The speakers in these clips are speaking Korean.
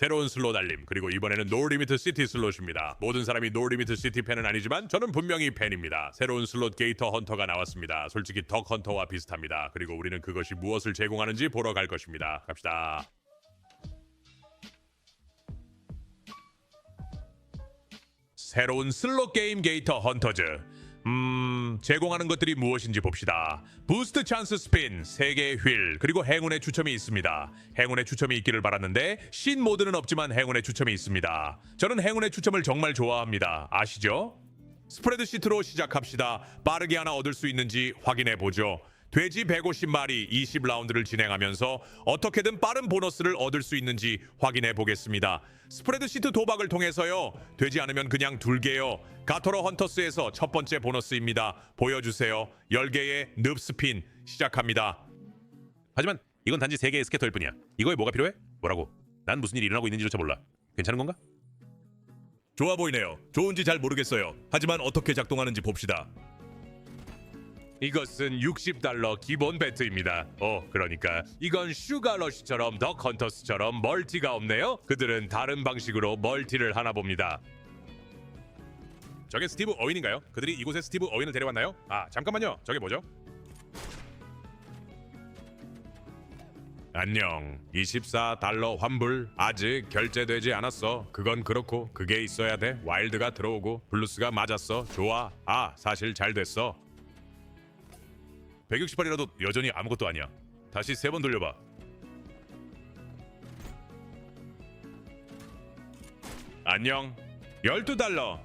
새로운 슬롯 알림 그리고 이번에는 노리미트 시티 슬롯입니다. 모든 사람이 노리미트 시티 팬은 아니지만 저는 분명히 팬입니다. 새로운 슬롯 게이터 헌터가 나왔습니다. 솔직히 덕 헌터와 비슷합니다. 그리고 우리는 그것이 무엇을 제공하는지 보러 갈 것입니다. 갑시다. 새로운 슬롯 게임 게이터 헌터즈. 음, 제공하는 것들이 무엇인지 봅시다. 부스트 찬스 스핀, 3개의 휠, 그리고 행운의 추첨이 있습니다. 행운의 추첨이 있기를 바랐는데 신 모드는 없지만 행운의 추첨이 있습니다. 저는 행운의 추첨을 정말 좋아합니다. 아시죠? 스프레드 시트로 시작합시다. 빠르게 하나 얻을 수 있는지 확인해 보죠. 돼지 150마리 20라운드를 진행하면서 어떻게든 빠른 보너스를 얻을 수 있는지 확인해 보겠습니다. 스프레드 시트 도박을 통해서요. 되지 않으면 그냥 둘게요. 가토로 헌터스에서 첫 번째 보너스입니다. 보여주세요. 10개의 늪스핀 시작합니다. 하지만 이건 단지 3개의 스캐터일 뿐이야. 이거에 뭐가 필요해? 뭐라고? 난 무슨 일이 일어나고 있는지조차 몰라. 괜찮은 건가? 좋아 보이네요. 좋은지 잘 모르겠어요. 하지만 어떻게 작동하는지 봅시다. 이것은 60달러 기본 배트입니다. 어, 그러니까 이건 슈가러시처럼 더 컨터스처럼 멀티가 없네요. 그들은 다른 방식으로 멀티를 하나 봅니다. 저게 스티브 어윈인가요? 그들이 이곳에 스티브 어윈을 데려왔나요? 아, 잠깐만요. 저게 뭐죠? 안녕. 24달러 환불 아직 결제되지 않았어. 그건 그렇고 그게 있어야 돼. 와일드가 들어오고 블루스가 맞았어. 좋아. 아, 사실 잘 됐어. 168이라도 여전히 아무것도 아니야. 다시 세 번 돌려봐. 안녕. 12달러.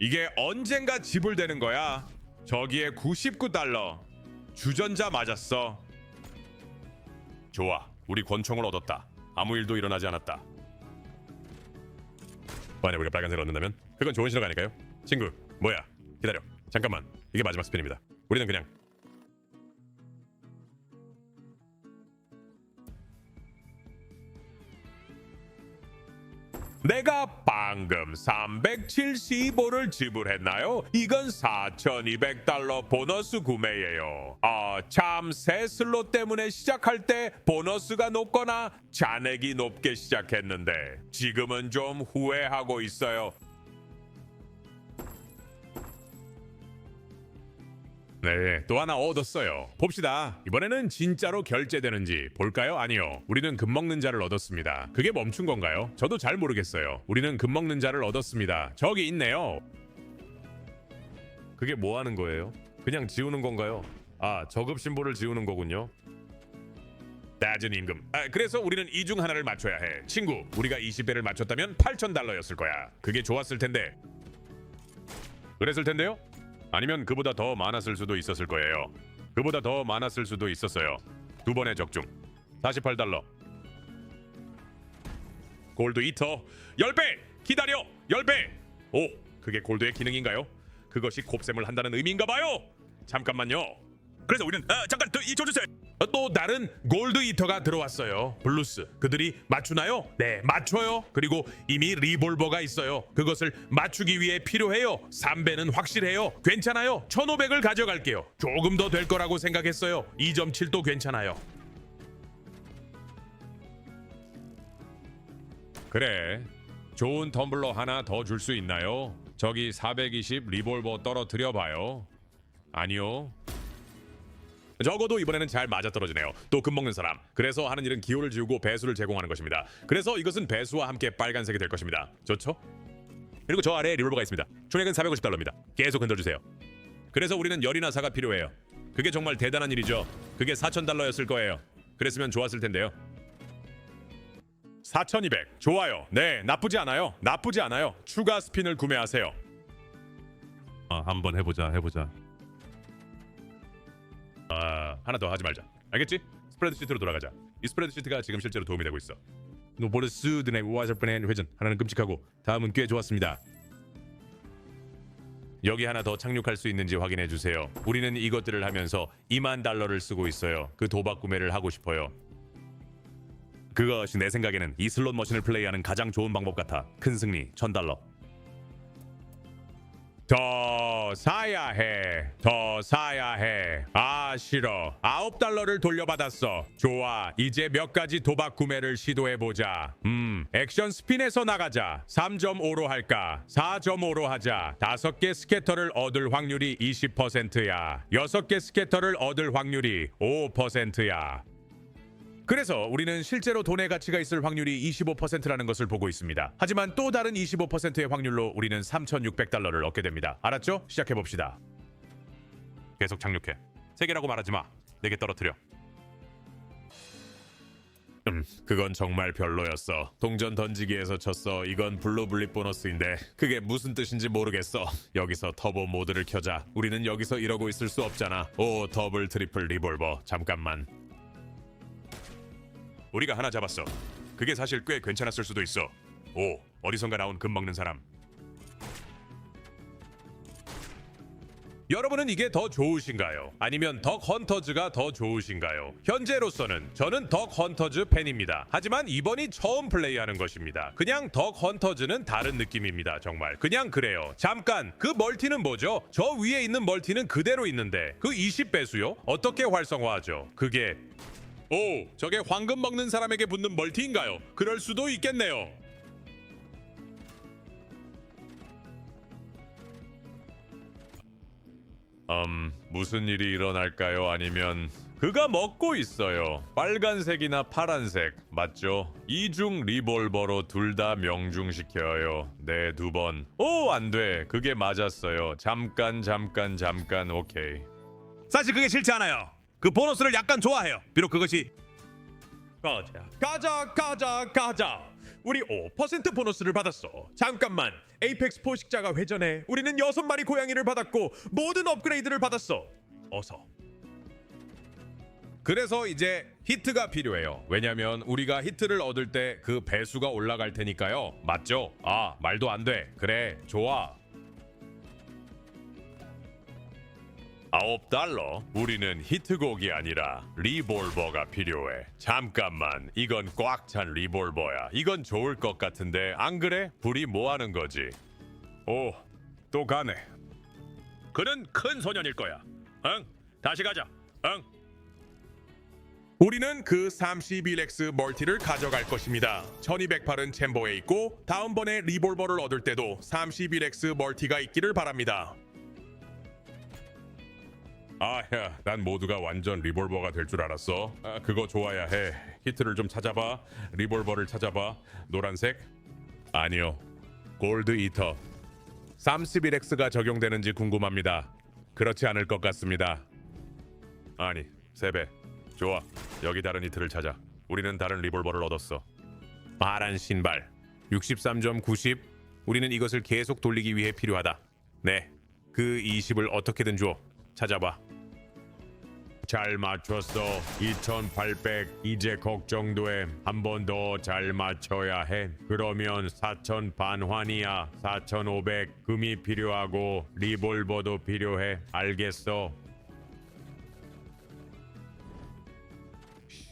이게 언젠가 지불되는 거야. 저기에 99달러. 주전자 맞았어. 좋아. 우리 권총을 얻었다. 아무 일도 일어나지 않았다. 만약 우리가 빨간색을 얻는다면 그건 좋은 신호가 아닐까요? 친구, 뭐야? 기다려. 잠깐만. 이게 마지막 스핀입니다. 우리는 그냥 내가 방금 375를 지불했나요? 이건 4,200달러 보너스 구매예요. 아, 참 새 슬롯 때문에 시작할 때 보너스가 높거나 잔액이 높게 시작했는데 지금은 좀 후회하고 있어요. 네, 또 하나 얻었어요. 봅시다. 이번에는 진짜로 결제되는지 볼까요? 아니요. 우리는 금 먹는 자를 얻었습니다. 그게 멈춘 건가요? 저도 잘 모르겠어요. 우리는 금 먹는 자를 얻었습니다. 저기 있네요. 그게 뭐 하는 거예요? 그냥 지우는 건가요? 아, 저급 심볼을 지우는 거군요. 낮은 임금. 아, 그래서 우리는 이 중 하나를 맞춰야 해. 친구, 우리가 20배를 맞췄다면 8,000달러였을 거야. 그게 좋았을 텐데. 그랬을 텐데요? 아니면 그보다 더 많았을 수도 있었을 거예요. 그보다 더 많았을 수도 있었어요. 두 번의 적중. 48달러. 골드 이터 10배! 기다려! 10배! 오, 그게 골드의 기능인가요? 그것이 곱셈을 한다는 의미인가 봐요. 잠깐만요. 그래서 우리는 아, 잠깐 더 잊어주세요. 어, 또 다른 골드 이터가 들어왔어요. 블루스. 그들이 맞추나요? 네, 맞춰요. 그리고 이미 리볼버가 있어요. 그것을 맞추기 위해 필요해요. 3배는 확실해요. 괜찮아요. 1500을 가져갈게요. 조금 더 될 거라고 생각했어요. 2.7도 괜찮아요. 그래. 좋은 텀블러 하나 더 줄 수 있나요? 저기 420 리볼버 떨어뜨려 봐요. 아니요. 적어도 이번에는 잘 맞아떨어지네요. 또 금 먹는 사람. 그래서 하는 일은 기호를 지우고 배수를 제공하는 것입니다. 그래서 이것은 배수와 함께 빨간색이 될 것입니다. 좋죠? 그리고 저 아래에 리볼버가 있습니다. 총액은 450달러입니다. 계속 흔들주세요. 그래서 우리는 열이나 사가 필요해요. 그게 정말 대단한 일이죠. 그게 4,000달러였을 거예요. 그랬으면 좋았을 텐데요. 4,200. 좋아요. 네, 나쁘지 않아요. 나쁘지 않아요. 추가 스핀을 구매하세요. 아, 한번 해보자. 해보자. 아, 하나 더 하지 말자. 알겠지? 스프레드 시트로 돌아가자. 이 스프레드 시트가 지금 실제로 도움이 되고 있어. 노보르 스드네 와저프넨 회전 하나는 끔찍하고 다음은 꽤 좋았습니다. 여기 하나 더 착륙할 수 있는지 확인해 주세요. 우리는 이것들을 하면서 2만 달러를 쓰고 있어요. 그 도박 구매를 하고 싶어요. 그것이 내 생각에는 이 슬롯 머신을 플레이하는 가장 좋은 방법 같아. 큰 승리 1000달러. 더 사야 해. 더 사야 해. 아, 싫어. 아홉 달러를 돌려받았어. 좋아. 이제 몇 가지 도박 구매를 시도해보자. 음, 액션 스핀에서 나가자. 3.5로 할까? 4.5로 하자. 다섯 개 스캐터를 얻을 확률이 20%야. 여섯 개 스캐터를 얻을 확률이 5%야. 그래서 우리는 실제로 돈의 가치가 있을 확률이 25%라는 것을 보고 있습니다. 하지만 또 다른 25%의 확률로 우리는 3,600달러를 얻게 됩니다. 알았죠? 시작해 봅시다. 계속 착륙해. 세 개라고 말하지 마. 내게 떨어뜨려. 음, 그건 정말 별로였어. 동전 던지기에서 졌어. 이건 블루 블립 보너스인데 그게 무슨 뜻인지 모르겠어. 여기서 터보 모드를 켜자. 우리는 여기서 이러고 있을 수 없잖아. 오, 더블 트리플 리볼버. 잠깐만. 우리가 하나 잡았어. 그게 사실 꽤 괜찮았을 수도 있어. 오, 어디선가 나온 금 먹는 사람. 여러분은 이게 더 좋으신가요? 아니면 덕 헌터즈가 더 좋으신가요? 현재로서는 저는 덕 헌터즈 팬입니다. 하지만 이번이 처음 플레이하는 것입니다. 그냥 덕 헌터즈는 다른 느낌입니다. 정말 그냥 그래요. 잠깐 그 멀티는 뭐죠? 저 위에 있는 멀티는 그대로 있는데 그 20배수요? 어떻게 활성화하죠? 그게 오, 저게 황금 먹는 사람에게 붙는 멀티인가요? 그럴 수도 있겠네요. 음, 무슨 일이 일어날까요? 아니면 그가 먹고 있어요. 빨간색이나 파란색 맞죠? 이중 리볼버로 둘 다 명중시켜요. 네, 두 번. 오, 안 돼. 그게 맞았어요. 잠깐, 잠깐, 잠깐. 오케이. 사실 그게 싫지 않아요. 그 보너스를 약간 좋아해요. 비록 그것이 가자 가자 가자 가자. 우리 5% 보너스를 받았어. 잠깐만. 에이펙스 포식자가 회전해. 우리는 여섯 마리 고양이를 받았고 모든 업그레이드를 받았어. 어서. 그래서 이제 히트가 필요해요. 왜냐면 우리가 히트를 얻을 때 그 배수가 올라갈 테니까요. 맞죠? 아 말도 안 돼. 그래 좋아 아홉 달러? 우리는 히트곡이 아니라 리볼버가 필요해. 잠깐만, 이건 꽉 찬 리볼버야. 이건 좋을 것 같은데 안 그래? 불이 뭐 하는 거지? 오, 또 가네. 그는 큰 소년일 거야. 응? 다시 가자. 응? 우리는 그 31X 멀티를 가져갈 것입니다. 1208은 챔버에 있고 다음번에 리볼버를 얻을 때도 31X 멀티가 있기를 바랍니다. 아야, 난 모두가 완전 리볼버가 될 줄 알았어. 아, 그거 좋아야 해. 히트를 좀 찾아봐. 리볼버를 찾아봐. 노란색? 아니요. 골드 이터. 31X가 적용되는지 궁금합니다. 그렇지 않을 것 같습니다. 아니, 세 배. 좋아. 여기 다른 히트를 찾아. 우리는 다른 리볼버를 얻었어. 파란 신발. 63.90. 우리는 이것을 계속 돌리기 위해 필요하다. 네. 그 20을 어떻게든 줘. 찾아봐. 잘 맞췄어. 2800. 이제 걱정돼. 한 번 더 잘 맞춰야 해. 그러면 4000 반환이야. 4500. 금이 필요하고 리볼버도 필요해. 알겠어.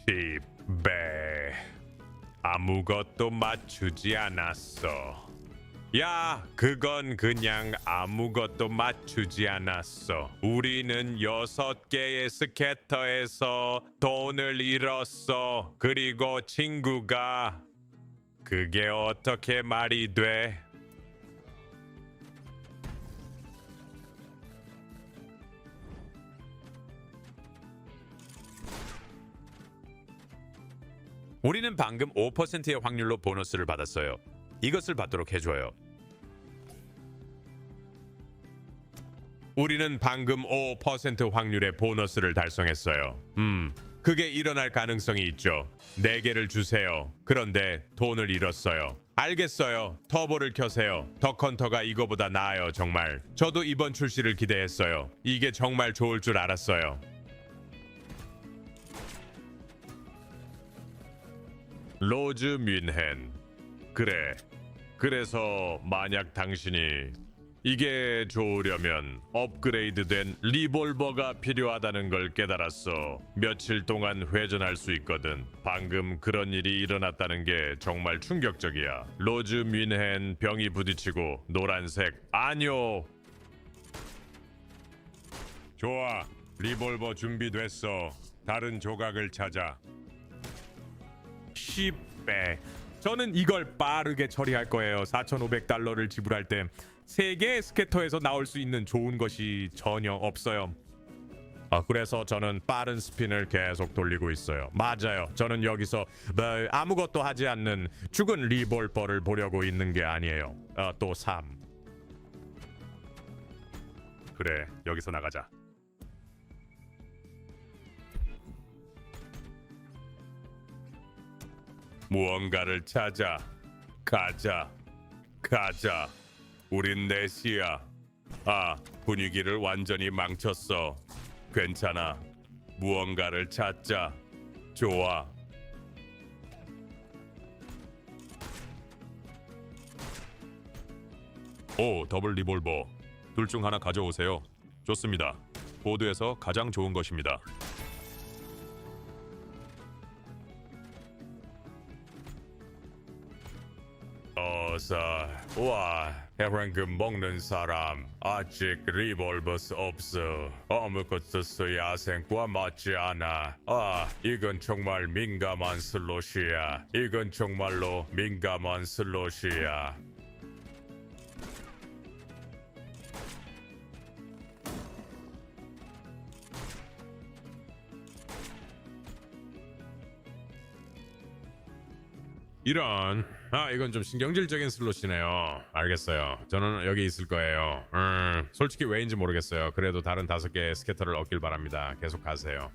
10배. 아무것도 맞추지 않았어. 야, 그건 그냥 아무것도 맞추지 않았어. 우리는 여섯 개의 스캐터에서 돈을 잃었어. 그리고 친구가 그게 어떻게 말이 돼? 우리는 방금 5%의 확률로 보너스를 받았어요. 이것을 받도록 해줘요. 우리는 방금 5% 확률의 보너스를 달성했어요. 음, 그게 일어날 가능성이 있죠. 4개를 주세요. 그런데 돈을 잃었어요. 알겠어요. 터보를 켜세요. 덕헌터가 이거보다 나아요, 정말. 저도 이번 출시를 기대했어요. 이게 정말 좋을 줄 알았어요. 로즈 뮌헨. 그래. 그래서 만약 당신이 이게 좋으려면 업그레이드된 리볼버가 필요하다는 걸 깨달았어. 며칠 동안 회전할 수 있거든. 방금 그런 일이 일어났다는 게 정말 충격적이야. 로즈 뮌헨 병이 부딪히고 노란색 아니요. 좋아. 리볼버 준비됐어. 다른 조각을 찾아. 10배. 저는 이걸 빠르게 처리할 거예요. 4,500달러를 지불할 때 세개의 스캐터에서 나올 수 있는 좋은 것이 전혀 없어요. 아, 그래서 저는 빠른 스핀을 계속 돌리고 있어요. 맞아요. 저는 여기서 뭐 아무것도 하지 않는 죽은 리볼버를 보려고 있는 게 아니에요. 아, 또 3. 그래, 여기서 나가자. 무언가를 찾아 가자 가자 우린 넷이야 아 분위기를 완전히 망쳤어. 괜찮아. 무언가를 찾자. 좋아. 오 더블 리볼버. 둘 중 하나 가져오세요. 좋습니다. 보드에서 가장 좋은 것입니다. 어서 와 해방금 먹는 사람. 아직 리볼버스 없어. 아무것도 야생과 맞지 않아. 아 이건 정말 민감한 슬롯이야. 이건 정말로 민감한 슬롯이야. 이런 아 이건 좀 신경질적인 슬롯이네요. 알겠어요. 저는 여기 있을 거예요. 음 솔직히 왜인지 모르겠어요. 그래도 다른 다섯 개의 스캐터를 얻길 바랍니다. 계속 가세요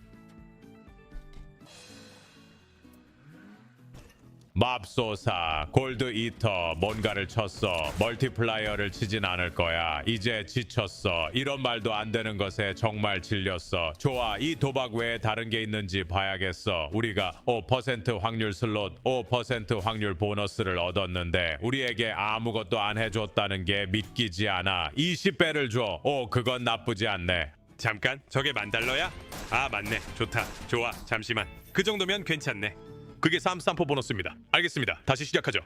맙소사 골드 이터 뭔가를 쳤어 멀티플라이어를 치진 않을 거야 이제 지쳤어 이런 말도 안 되는 것에 정말 질렸어 좋아 이 도박 외에 다른 게 있는지 봐야겠어 우리가 5% 확률 슬롯 5% 확률 보너스를 얻었는데 우리에게 아무것도 안 해줬다는 게 믿기지 않아 20배를 줘오 그건 나쁘지 않네 잠깐, 저게 만 달러야? 아, 맞네. 좋다. 좋아. 잠시만. 그 정도면 괜찮네. 그게 삼삼포 보너스입니다. 알겠습니다. 다시 시작하죠.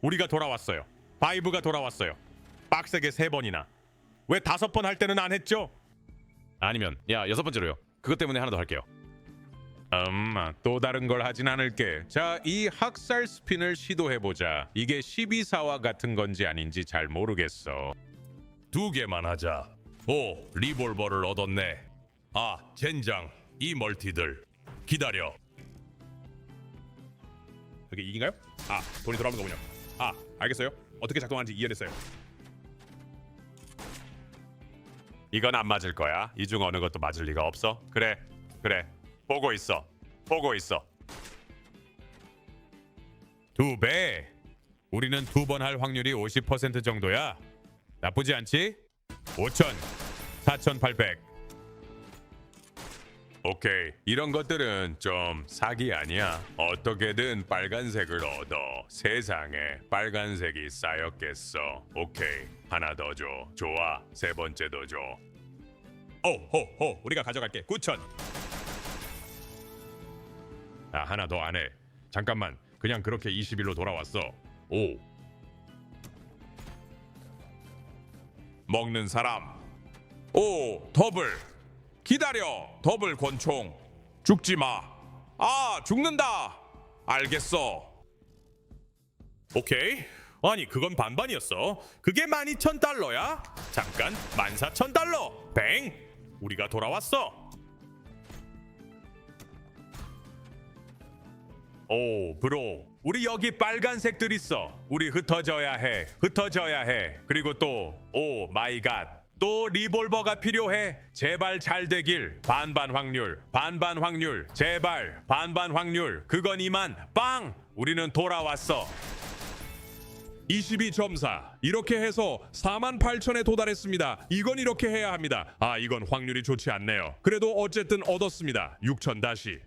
우리가 돌아왔어요. 바이브가 돌아왔어요. 빡세게 세 번이나. 왜 다섯 번 할 때는 안 했죠? 아니면 야 여섯 번째로요. 그것 때문에 하나 더 할게요. 음, 또 다른 걸 하진 않을게. 자, 이 학살 스핀을 시도해 보자. 이게 12사와 같은 건지 아닌지 잘 모르겠어. 두 개만 하자. 오, 리볼버를 얻었네. 아, 젠장. 이 멀티들. 기다려. 그게 이긴가요? 아 돈이 돌아오는 거군요. 아 알겠어요. 어떻게 작동하는지 이해됐어요. 이건 안 맞을 거야. 이 중 어느 것도 맞을 리가 없어. 그래, 그래. 보고 있어. 보고 있어. 두 배. 우리는 두 번 할 확률이 50% 정도야. 나쁘지 않지? 5천, 4,800. 오케이. 이런 것들은 좀 사기 아니야. 어떻게든 빨간색을 얻어 세상에 빨간색이 쌓였겠어. 오케이. 하나 더 줘. 좋아. 세 번째도 줘. 오호호. 우리가 가져갈게. 9천. 아 하나 더 안 해. 잠깐만. 그냥 그렇게 20일로 돌아왔어. 오. 먹는 사람. 오 더블 기다려 더블 권총. 죽지 마아 죽는다. 알겠어. 오케이. 아니 그건 반반이었어. 그게 12,000달러야? 잠깐 14,000달러. 뱅! 우리가 돌아왔어. 오 브로. 우리 여기 빨간색들 있어. 우리 흩어져야 해. 흩어져야 해. 그리고 또 오 마이 갓 또 리볼버가 필요해 제발 잘 되길 반반 확률 반반 확률 제발 반반 확률 그건 이만 빵 우리는 돌아왔어 22점사 이렇게 해서 4만 8천에 도달했습니다. 이건 이렇게 해야 합니다. 아 이건 확률이 좋지 않네요. 그래도 어쨌든 얻었습니다. 6천 다시.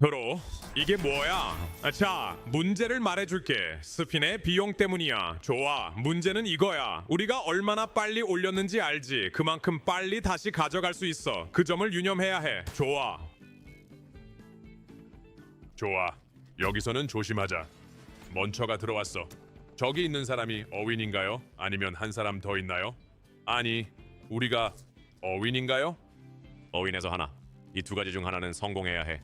프로 이게 뭐야? 아, 자 문제를 말해줄게. 스핀의 비용 때문이야. 좋아 문제는 이거야. 우리가 얼마나 빨리 올렸는지 알지. 그만큼 빨리 다시 가져갈 수 있어. 그 점을 유념해야 해. 좋아. 좋아. 여기서는 조심하자. 먼처가 들어왔어. 저기 있는 사람이 어윈인가요? 아니면 한 사람 더 있나요? 아니, 우리가 어윈인가요? 어윈에서 하나. 이 두 가지 중 하나는 성공해야 해.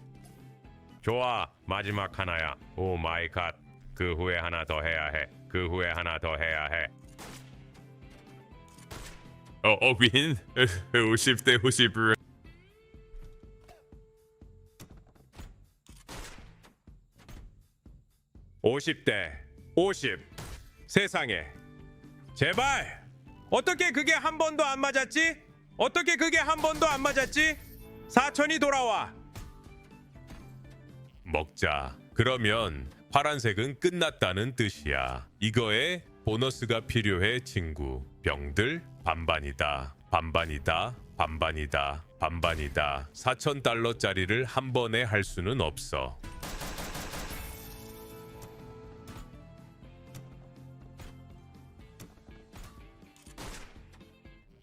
좋아 마지막 하나야. 오 마이 갓그 후에 하나 더 해야 해그 후에 하나 더 해야 해. 어, 어윈? 50대 50 50대 50 세상에. 제발! 어떻게 그게 한 번도 안 맞았지? 어떻게 그게 한 번도 안 맞았지? 사천이 돌아와 먹자. 그러면 파란색은 끝났다는 뜻이야. 이거에 보너스가 필요해, 친구. 병들 반반이다. 반반이다. 반반이다. 반반이다. 4천 달러짜리를 한 번에 할 수는 없어.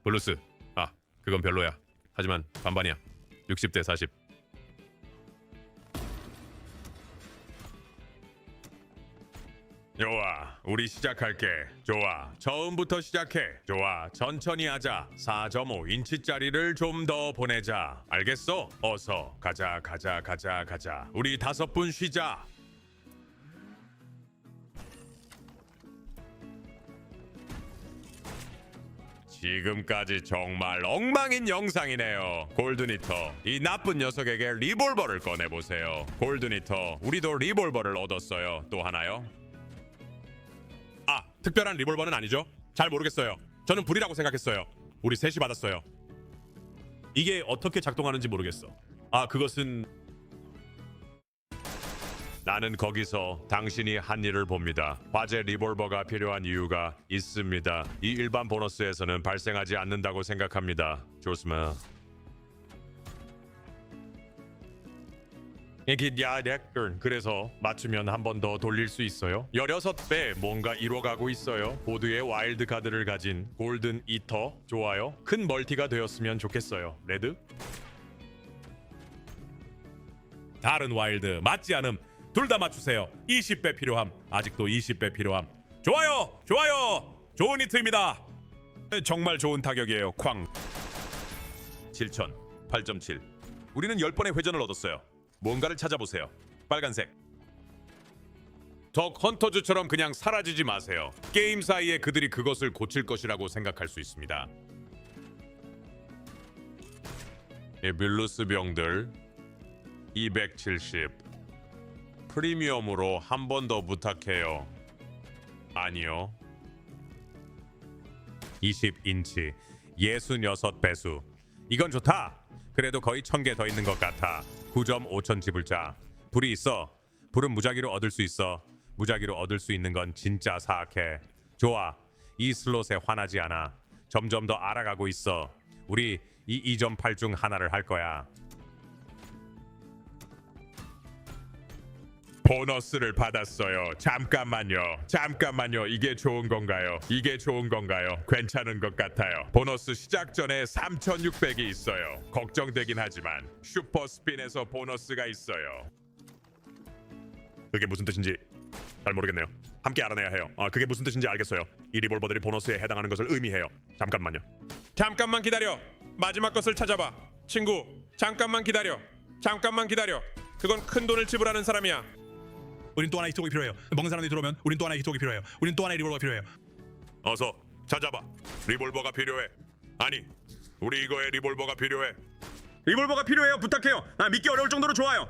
블루스. 아, 그건 별로야. 하지만 반반이야. 60대 40. 좋아, 우리 시작할게. 좋아, 처음부터 시작해. 좋아, 천천히 하자. 4.5인치짜리를 좀 더 보내자. 알겠어? 어서 가자, 가자, 가자, 가자. 우리 다섯 분 쉬자. 지금까지 정말 엉망인 영상이네요. 골드니터, 이 나쁜 녀석에게 리볼버를 꺼내보세요. 골드니터, 우리도 리볼버를 얻었어요. 또 하나요? 아, 특별한 리볼버는 아니죠? 잘 모르겠어요. 저는 불이라고 생각했어요. 우리 셋이 받았어요. 이게 어떻게 작동하는지 모르겠어. 아, 그것은 나는 거기서 당신이 한 일을 봅니다. 화재 리볼버가 필요한 이유가 있습니다. 이 일반 보너스에서는 발생하지 않는다고 생각합니다. 좋습니다. 이게 야렉turn 그래서 맞추면 한 번 더 돌릴 수 있어요. 16배 뭔가 이뤄가고 있어요. 보드의 와일드 카드를 가진 골든 이터. 좋아요. 큰 멀티가 되었으면 좋겠어요. 레드? 다른 와일드 맞지 않음. 둘 다 맞추세요. 20배 필요함. 아직도 20배 필요함. 좋아요! 좋아요! 좋은 히트입니다. 정말 좋은 타격이에요. 쾅. 7천 8.7 우리는 10번의 회전을 얻었어요 뭔가를 찾아보세요 빨간색 덕 헌터즈처럼 그냥 사라지지 마세요 게임 사이에 그들이 그것을 고칠 것이라고 생각할 수 있습니다 이 빌루스 병들 270 프리미엄으로 한 번 더 부탁해요. 아니요. 20인치 66배수. 이건 좋다. 그래도 거의 1000개 더 있는 것 같아. 9.5천 지불자. 불이 있어. 불은 무작위로 얻을 수 있어. 무작위로 얻을 수 있는 건 진짜 사악해. 좋아. 이 슬롯에 화나지 않아. 점점 더 알아가고 있어. 우리 이 2.8 중 하나를 할 거야. 보너스를 받았어요. 잠깐만요. 잠깐만요. 이게 좋은 건가요? 이게 좋은 건가요? 괜찮은 것 같아요. 보너스 시작 전에 3,600이 있어요. 걱정되긴 하지만 슈퍼 스핀에서 보너스가 있어요. 그게 무슨 뜻인지 잘 모르겠네요. 함께 알아내야 해요. 아, 그게 무슨 뜻인지 알겠어요. 이 리볼버들이 보너스에 해당하는 것을 의미해요. 잠깐만요. 잠깐만 기다려. 마지막 것을 찾아봐. 친구, 잠깐만 기다려. 잠깐만 기다려. 그건 큰 돈을 지불하는 사람이야. 우린 또 하나의 히트곡이 필요해요. 먹는 사람들이 들어오면 우린 또 하나의 히트곡이 필요해요. 우린 또 하나의 리볼버가 필요해요. 어서 찾아봐. 리볼버가 필요해. 아니, 우리 이거에 리볼버가 필요해. 리볼버가 필요해요. 부탁해요. 아, 믿기 어려울 정도로 좋아요.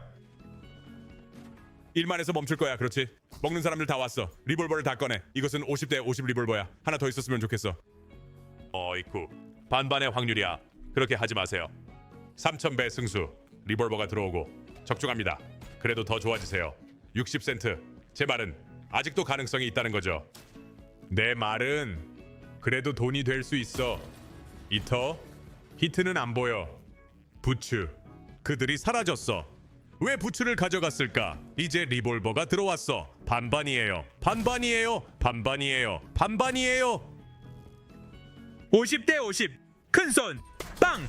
일만 해서 멈출 거야. 그렇지? 먹는 사람들 다 왔어. 리볼버를 다 꺼내. 이것은 50대 50 리볼버야. 하나 더 있었으면 좋겠어. 어이쿠. 반반의 확률이야. 그렇게 하지 마세요. 3,000배 승수. 리볼버가 들어오고 적중합니다. 그래도 더 좋아지세요. 60센트. 제 말은 아직도 가능성이 있다는 거죠. 내 말은 그래도 돈이 될 수 있어. 이터 히트는 안 보여. 부츠 그들이 사라졌어. 왜 부츠를 가져갔을까? 이제 리볼버가 들어왔어. 반반이에요. 반반이에요. 반반이에요. 반반이에요. 50대 50. 큰손 빵.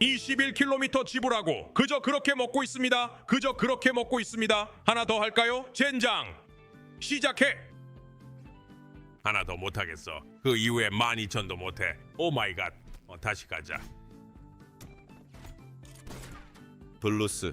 21km 지불하고 그저 그렇게 먹고 있습니다. 그저 그렇게 먹고 있습니다. 하나 더 할까요? 젠장. 시작해. 하나 더 못하겠어. 그 이후에 12,000도 못해. 오 마이 갓. 어, 다시 가자. 블루스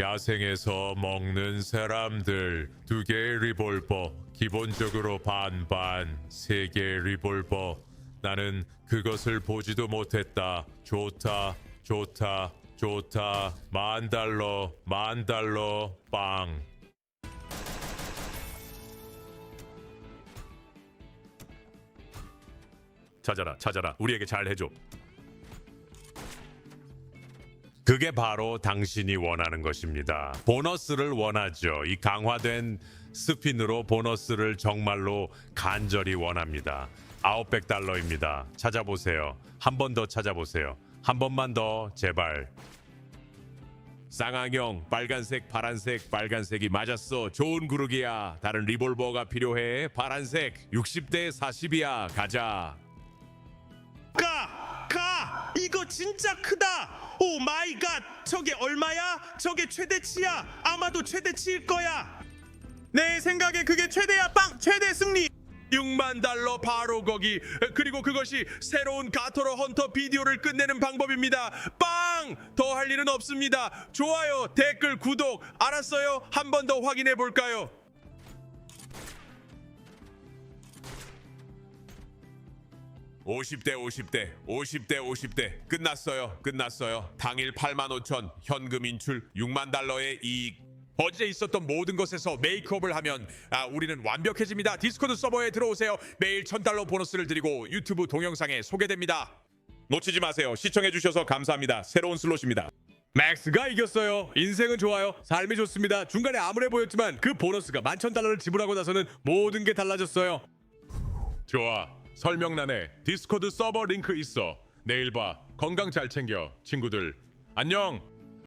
야생에서 먹는 사람들 두 개의 리볼버 기본적으로 반반 세 개의 리볼버 나는 그것을 보지도 못했다 좋다 좋다 좋다 만 달러 만 달러 빵 찾아라, 찾아라. 우리에게 잘 해줘. 그게 바로 당신이 원하는 것입니다. 보너스를 원하죠. 이 강화된 스핀으로 보너스를 정말로 간절히 원합니다. 900달러입니다. 찾아보세요. 한 번 더 찾아보세요. 한 번만 더 제발. 쌍앙형 빨간색 파란색 빨간색이 맞았어 좋은 구르기야 다른 리볼버가 필요해 파란색 60대 40이야 가자! 이거 진짜 크다! 오 마이 갓! 저게 얼마야? 저게 최대치야! 아마도 최대치일 거야! 내 생각에 그게 최대야 빵! 최대 승리! 6만 달러 바로 거기. 그리고 그것이 새로운 가토로 헌터 비디오를 끝내는 방법입니다. 빵! 더 할 일은 없습니다. 좋아요, 댓글, 구독. 알았어요? 한 번 더 확인해 볼까요? (50대 50대 50대 50대) 끝났어요 끝났어요 당일 8만 5천 현금 인출 6만 달러의 이익 어제 있었던 모든 것에서 메이크업을 하면 아, 우리는 완벽해집니다. 디스코드 서버에 들어오세요. 매일 1000달러 보너스를 드리고 유튜브 동영상에 소개됩니다. 놓치지 마세요. 시청해 주셔서 감사합니다. 새로운 슬롯입니다. 맥스가 이겼어요. 인생은 좋아요. 삶이 좋습니다. 중간에 암울해 보였지만 그 보너스가 만천 달러를 지불하고 나서는 모든 게 달라졌어요. 좋아. 설명란에 디스코드 서버 링크 있어. 내일 봐. 건강 잘 챙겨. 친구들. 안녕.